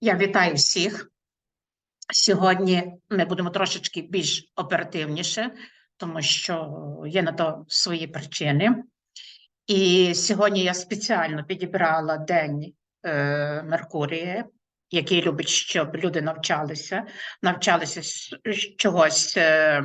Я вітаю всіх. Сьогодні ми будемо трошечки більш оперативніше, тому що є на то свої причини. І сьогодні я спеціально підібрала День е, Меркурія, який любить, щоб люди навчалися, навчалися чогось е,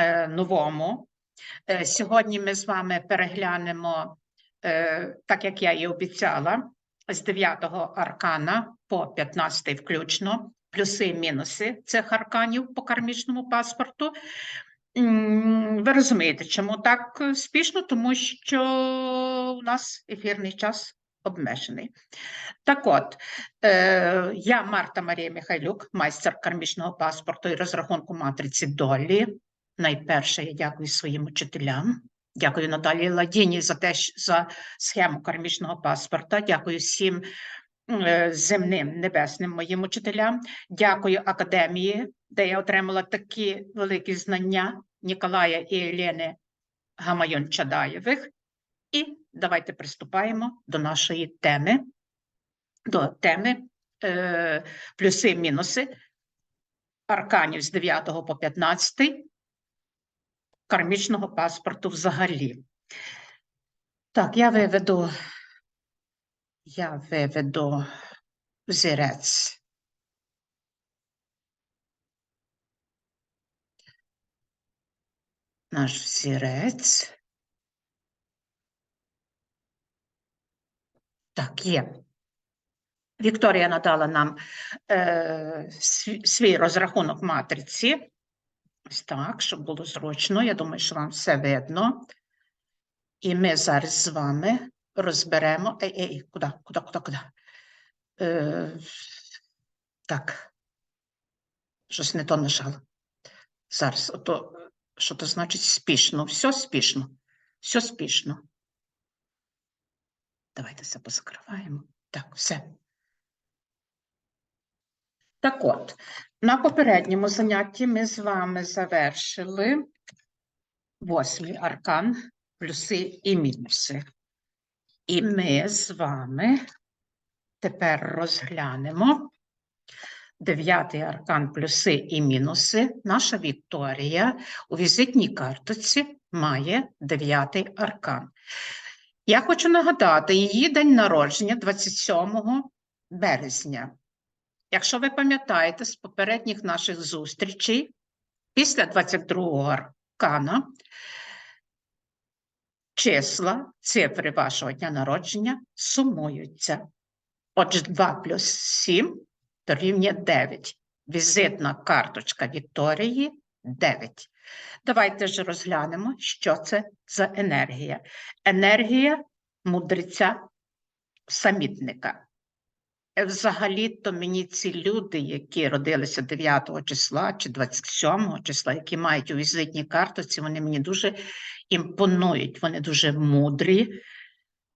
е, новому. Е, Сьогодні ми з вами переглянемо, е, так як я і обіцяла, з 9 аркана по 15 включно, плюси і мінуси цих арканів по кармічному паспорту. Ви розумієте, чому так спішно? Тому що у нас ефірний час обмежений. Так от, е, я Марта Марія Михайлюк, майстер кармічного паспорту і розрахунку матриці долі. Найперше я дякую своїм учителям. Дякую Наталії Ладіні за те, за схему кармічного паспорта. Дякую всім земним небесним моїм учителям. Дякую академії, де я отримала такі великі знання Ніколая і Єлени Гамайон-Чадаєвих. І давайте приступаємо до нашої теми, до теми е, плюси-мінуси арканів з 9 по 15 кармічного паспорту взагалі. Так, я виведу, я виведу взірець. Наш взірець. Так, є. Вікторія надала нам е, свій розрахунок матриці. Ось так, щоб було зручно. Я думаю, що вам все видно. І ми зараз з вами розберемо. Ей, ей, куди, куди, куди, куди? Е, так. Щось не то нажала. Зараз, ото, що то значить спішно. Все спішно. Все спішно. Давайте це позакриваємо. Так, все. Так от, на попередньому занятті ми з вами завершили восьмий аркан, плюси і мінуси. І ми з вами тепер розглянемо дев'ятий аркан, плюси і мінуси. Наша Вікторія у візитній карточці має дев'ятий аркан. Я хочу нагадати, її день народження 27 березня. Якщо ви пам'ятаєте з попередніх наших зустрічей, після 22-го аркана числа, цифри вашого дня народження сумуються. Отже, 2 плюс 7 дорівнює 9. Візитна карточка Вікторії 9. Давайте ж розглянемо, що це за енергія. Енергія мудреця самітника. Е, Взагалі-то мені ці люди, які родилися 9 числа чи 27 числа, які мають у візитній картоці, вони мені дуже імпонують. Вони дуже мудрі,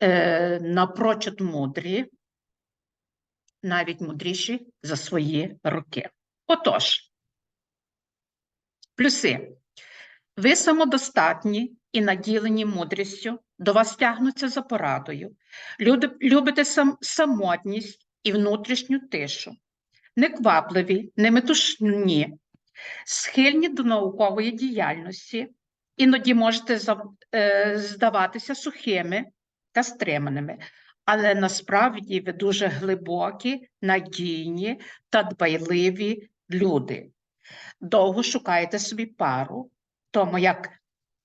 е, напрочуд мудрі, навіть мудріші за свої роки. Отож, плюси. Ви самодостатні і наділені мудрістю, до вас тягнуться за порадою. Любите сам, самотність і внутрішню тишу, неквапливі, неметушні, схильні до наукової діяльності, іноді можете е, здаватися сухими та стриманими, але насправді ви дуже глибокі, надійні та дбайливі люди. Довго шукаєте собі пару, тому як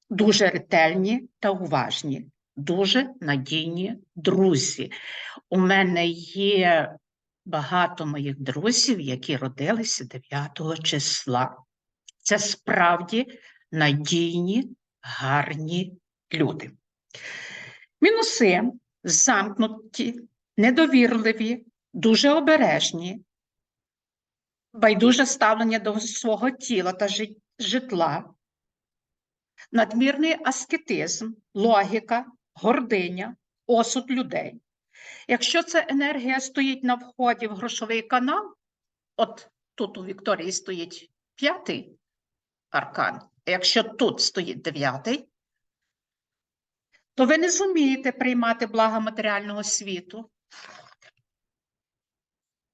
дуже ретельні та уважні, дуже надійні друзі. У мене є багато моїх друзів, які родилися 9 числа. Це справді надійні, гарні люди. Мінуси замкнуті, недовірливі, дуже обережні, байдуже ставлення до свого тіла та житла, надмірний аскетизм, логіка, гординя, осуд людей. Якщо ця енергія стоїть на вході в грошовий канал, от тут у Вікторії стоїть п'ятий аркан, якщо тут стоїть дев'ятий, то ви не зумієте приймати блага матеріального світу.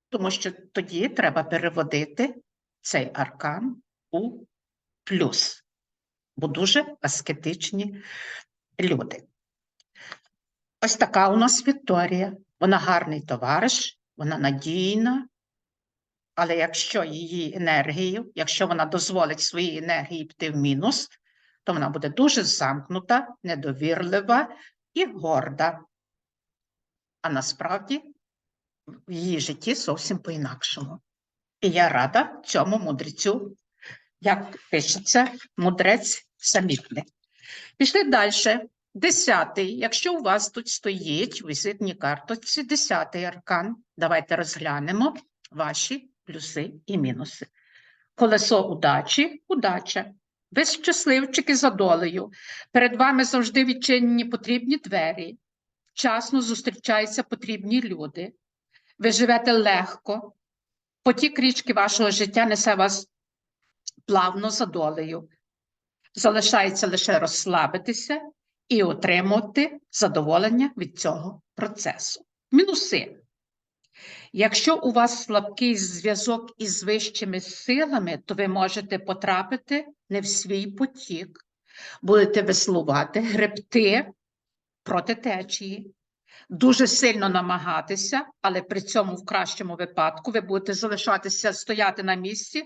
тому що тоді треба переводити цей аркан у плюс, бо дуже аскетичні люди. Ось така у нас Вікторія. Вона гарний товариш, вона надійна, але якщо її енергію, якщо вона дозволить своїй енергії піти в мінус, то вона буде дуже замкнута, недовірлива і горда. А насправді в її житті зовсім по-інакшому. І я рада цьому мудрецю, як пишеться, мудрець самітний. Пішли далі. Десятий. Якщо у вас тут стоїть у візитній карточці, десятий аркан, давайте розглянемо ваші плюси і мінуси. Колесо удачі удача. Ви щасливчики за долею. Перед вами завжди відчинені потрібні двері. Вчасно зустрічаються потрібні люди. Ви живете легко. Потік річки вашого життя несе вас плавно за долею. Залишається лише розслабитися і отримати задоволення від цього процесу. Мінуси. Якщо у вас слабкий зв'язок із вищими силами, то ви можете потрапити не в свій потік, будете веслувати, гребти проти течії, дуже сильно намагатися, але при цьому в кращому випадку ви будете залишатися стояти на місці,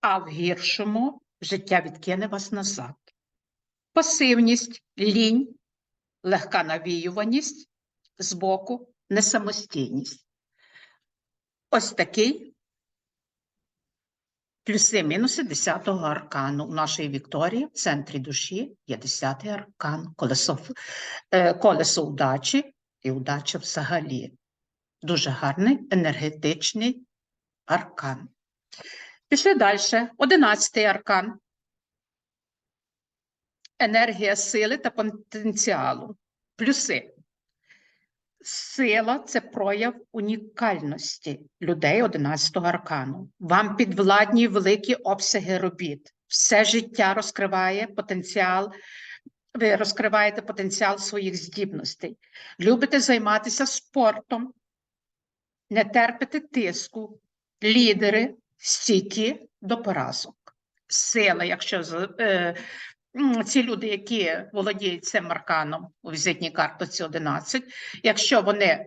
а в гіршому життя відкине вас назад. Пасивність, лінь, легка навіюваність збоку, несамостійність. Ось такий плюси-мінуси 10-го аркану. У нашої Вікторії в центрі душі є 10-й аркан, колесо, е, колесо удачі і удача взагалі. Дуже гарний енергетичний аркан. Пішли далі. 11-й аркан. Енергія сили та потенціалу. Плюси. Сила це прояв унікальності людей 11-го аркану. Вам підвладні великі обсяги робіт. Все життя розкриває потенціал. Ви розкриваєте потенціал своїх здібностей. Любите займатися спортом, не терпите тиску, лідери, стійкі до поразок. Сила, якщо е, ці люди, які володіють цим арканом у візитній картоці 11, якщо вони,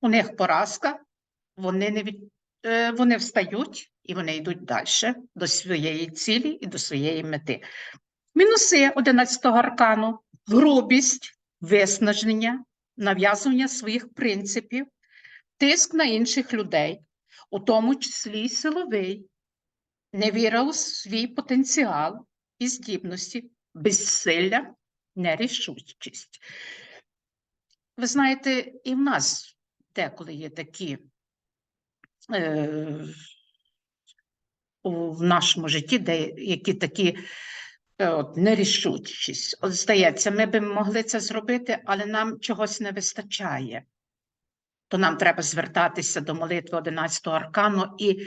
у них поразка, вони, не від, е, вони встають і вони йдуть далі до своєї цілі і до своєї мети. Мінуси 11-го аркану грубість, виснаження, нав'язування своїх принципів, тиск на інших людей, у тому числі й силовий, невіра у свій потенціал і здібності, безсилля, нерішучість. Ви знаєте, і в нас деколи є такі е, в нашому житті, де які такі е, от, нерішучість. От здається, ми б могли це зробити, але нам чогось не вистачає. То нам треба звертатися до молитви 11-го аркану і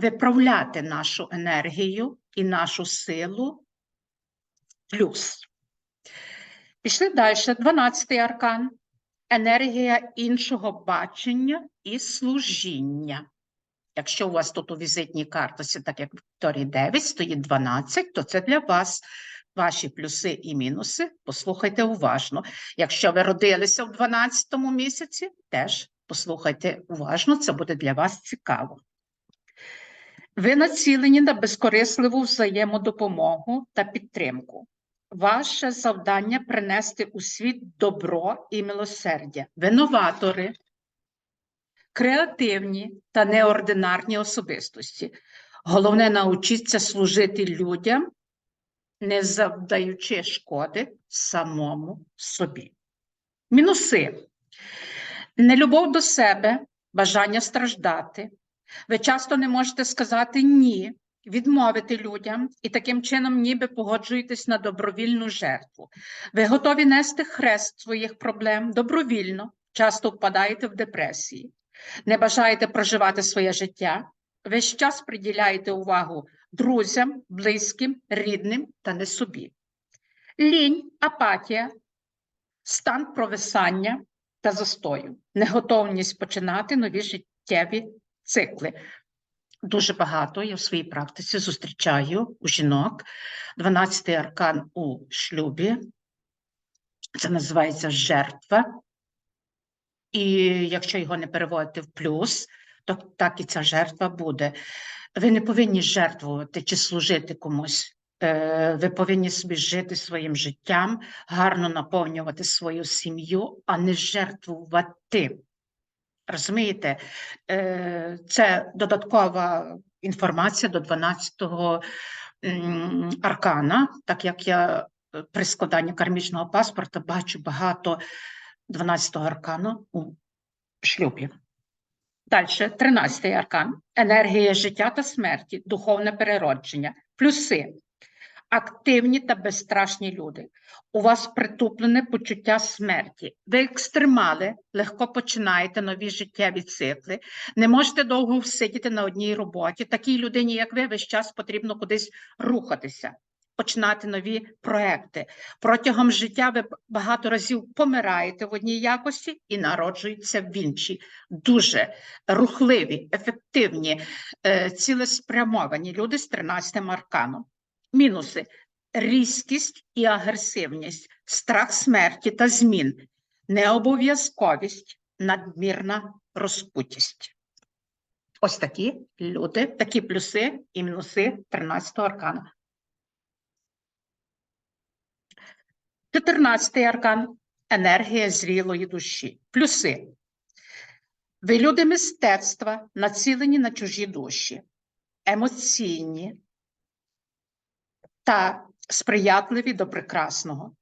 виправляти нашу енергію і нашу силу плюс. Пішли далі. 12-й аркан. Енергія іншого бачення і служіння. Якщо у вас тут у візитній картці, так як Вікторії 9, стоїть 12, то це для вас ваші плюси і мінуси. Послухайте уважно. Якщо ви родилися в 12 місяці, теж послухайте уважно, це буде для вас цікаво. Ви націлені на безкорисливу взаємодопомогу та підтримку. Ваше завдання принести у світ добро і милосердя. Ви новатори, креативні та неординарні особистості. Головне научіться служити людям, не завдаючи шкоди самому собі. Мінуси. Нелюбов до себе, бажання страждати. Ви часто не можете сказати ні, відмовити людям і таким чином ніби погоджуєтесь на добровільну жертву. Ви готові нести хрест своїх проблем добровільно, часто впадаєте в депресії, не бажаєте проживати своє життя, весь час приділяєте увагу друзям, близьким, рідним та не собі. Лінь, апатія, стан провисання та застою, неготовність починати нові життєві цикли. Дуже багато я в своїй практиці зустрічаю у жінок 12-й аркан у шлюбі. Це називається жертва. І якщо його не переводити в плюс, то так і ця жертва буде. Ви не повинні жертвувати чи служити комусь. Е, Ви повинні собі жити своїм життям, гарно наповнювати свою сім'ю, а не жертвувати. Розумієте? Е, Це додаткова інформація до 12-го м, аркана, так як я е, при складанні кармічного паспорта бачу багато 12-го аркану у шлюбі. Далі, 13-й аркан. Енергія життя та смерті, духовне переродження. Плюси. Активні та безстрашні люди. У вас притуплене почуття смерті. Ви екстремали, легко починаєте нові життєві цикли. Не можете довго всидіти на одній роботі. Такій людині, як ви, весь час потрібно кудись рухатися, починати нові проекти. Протягом життя ви багато разів помираєте в одній якості і народжуєтеся в іншій. Дуже рухливі, ефективні, е, цілеспрямовані люди з 13 арканом. Мінуси різкість і агресивність, страх смерті та змін, необов'язковість, надмірна розпутість. Ось такі люди, такі плюси і мінуси 13-го аркана. 14-й аркан енергія зрілої душі. Плюси. Ви люди мистецтва, націлені на чужі душі, емоційні, та сприятливі до прекрасного.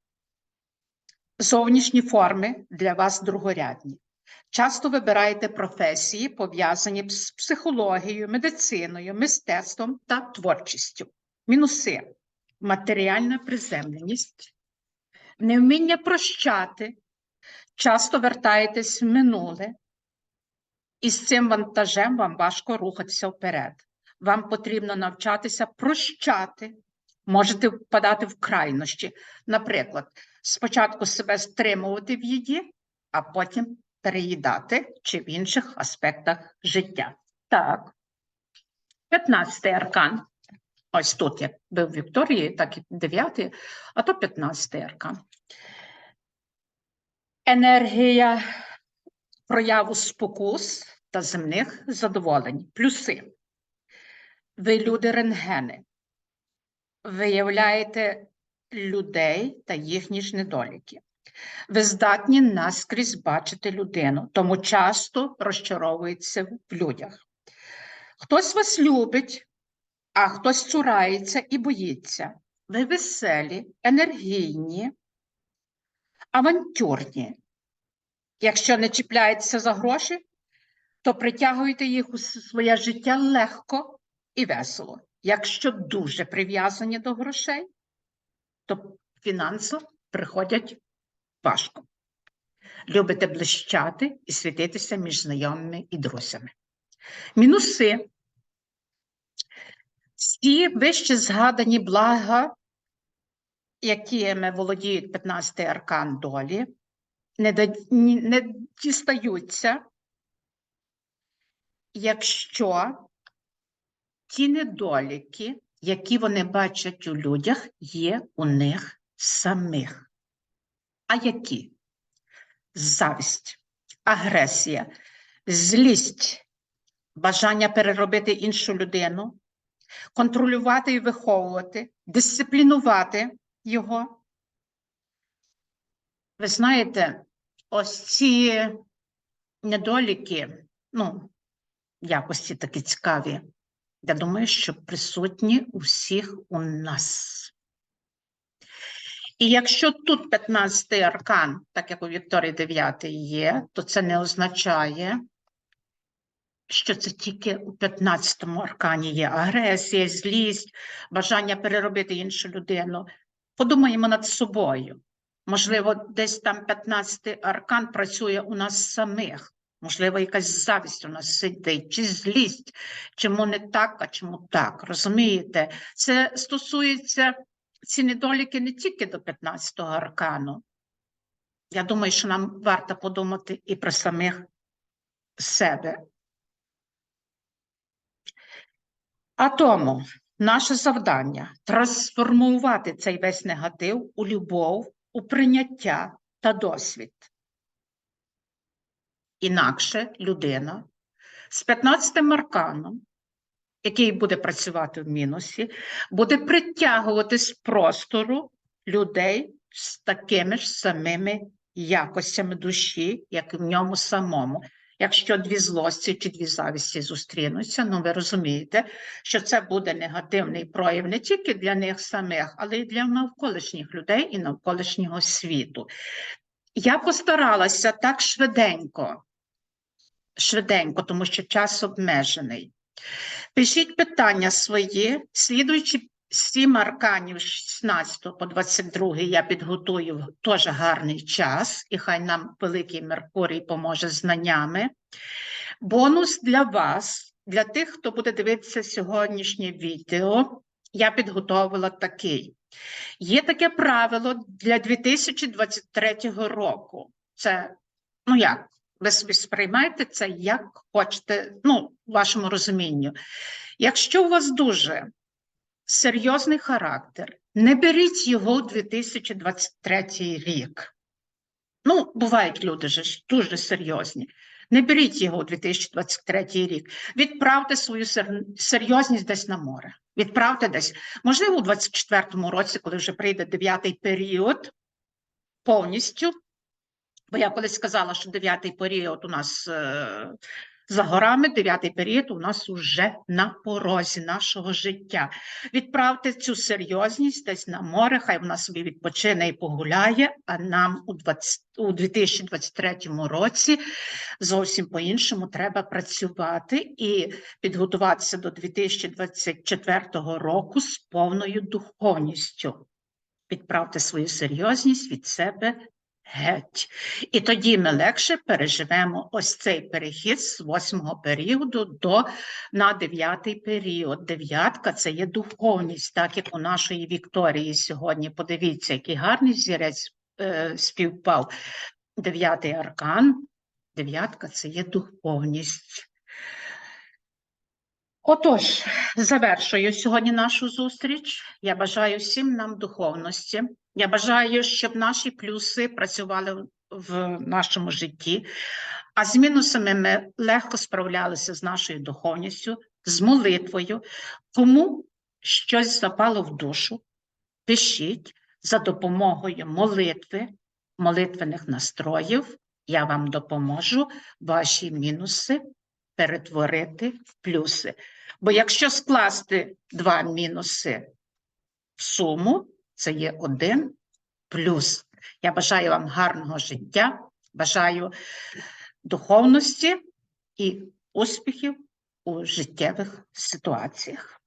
Зовнішні форми для вас другорядні. Часто вибираєте професії, пов'язані з психологією, медициною, мистецтвом та творчістю. Мінуси: матеріальна приземленість, невміння прощати, часто вертаєтесь в минуле, і з цим вантажем вам важко рухатися вперед. Вам потрібно навчатися прощати можете впадати в крайнощі. Наприклад, спочатку себе стримувати в їді, а потім переїдати чи в інших аспектах життя. Так. 15-й аркан. Ось тут як був Вікторії, так і 9, а то 15-й аркан. Енергія прояву спокус та земних задоволень. Плюси. Ви люди рентгени виявляєте людей та їхні ж недоліки. Ви здатні наскрізь бачити людину, тому часто розчаровується в людях. Хтось вас любить, а хтось цурається і боїться. Ви веселі, енергійні, авантюрні. Якщо не чіпляєтеся за гроші, то притягуєте їх у своє життя легко і весело. Якщо дуже прив'язані до грошей, то фінанси приходять важко. Любите блищати і світитися між знайомими і друзями. Мінуси. Всі вище згадані блага, якими володіють 15-й аркан долі, не дістаються, якщо ті недоліки, які вони бачать у людях, є у них самих. А які? Завість, агресія, злість, бажання переробити іншу людину, контролювати і виховувати, дисциплінувати його. Ви знаєте, ось ці недоліки, ну, якості такі цікаві. Я думаю, що присутні у всіх у нас. І якщо тут 15-й аркан, так як у Вікторії 9 є, то це не означає, що це тільки у 15-му аркані є агресія, злість, бажання переробити іншу людину. Подумаємо над собою. Можливо, десь там 15-й аркан працює у нас самих. Можливо, якась завість у нас сидить, чи злість, чому не так, а чому так. Розумієте? Це стосується ці недоліки не тільки до 15-го аркану. Я думаю, що нам варто подумати і про самих себе. А тому наше завдання трансформувати цей весь негатив у любов, у прийняття та досвід. Інакше людина з 15 арканом, який буде працювати в мінусі, буде притягувати з простору людей з такими ж самими якостями душі, як і в ньому самому. Якщо дві злості чи дві завісті зустрінуться, ну ви розумієте, що це буде негативний прояв не тільки для них самих, але й для навколишніх людей і навколишнього світу. Я постаралася так швиденько, швиденько, тому що час обмежений. Пишіть питання свої, слідуючи сім арканів з 16 по 22 я підготую теж гарний час, і хай нам великий Меркурій поможе знаннями. Бонус для вас, для тих, хто буде дивитися сьогоднішнє відео, я підготовила такий. Є таке правило для 2023 року. Це, ну як, ви собі сприймаєте це як хочете, ну, вашому розумінню. Якщо у вас дуже серйозний характер, не беріть його у 2023 рік. Ну, бувають люди ж дуже серйозні. Не беріть його у 2023 рік. Відправте свою серйозність десь на море. Відправте десь. Можливо, у 2024 році, коли вже прийде дев'ятий період, повністю. Бо я колись сказала, що дев'ятий період у нас е, за горами, дев'ятий період у нас уже на порозі нашого життя. Відправте цю серйозність десь на море, хай вона собі відпочине і погуляє, а нам у, 20, у 2023 році зовсім по-іншому треба працювати і підготуватися до 2024 року з повною духовністю. Відправте свою серйозність від себе геть. І тоді ми легше переживемо ось цей перехід з восьмого періоду до на дев'ятий період. Дев'ятка це є духовність, так як у нашої Вікторії сьогодні. Подивіться, який гарний зірець е, співпав. Дев'ятий аркан. Дев'ятка це є духовність. Отож, завершую сьогодні нашу зустріч. Я бажаю всім нам духовності. Я бажаю, щоб наші плюси працювали в- нашому житті, а з мінусами ми легко справлялися з нашою духовністю, з молитвою. Кому щось запало в душу, пишіть за допомогою молитви, молитвених настроїв. Я вам допоможу ваші мінуси перетворити в плюси. Бо якщо скласти два мінуси в суму, це є один плюс. Я бажаю вам гарного життя, бажаю духовності і успіхів у життєвих ситуаціях.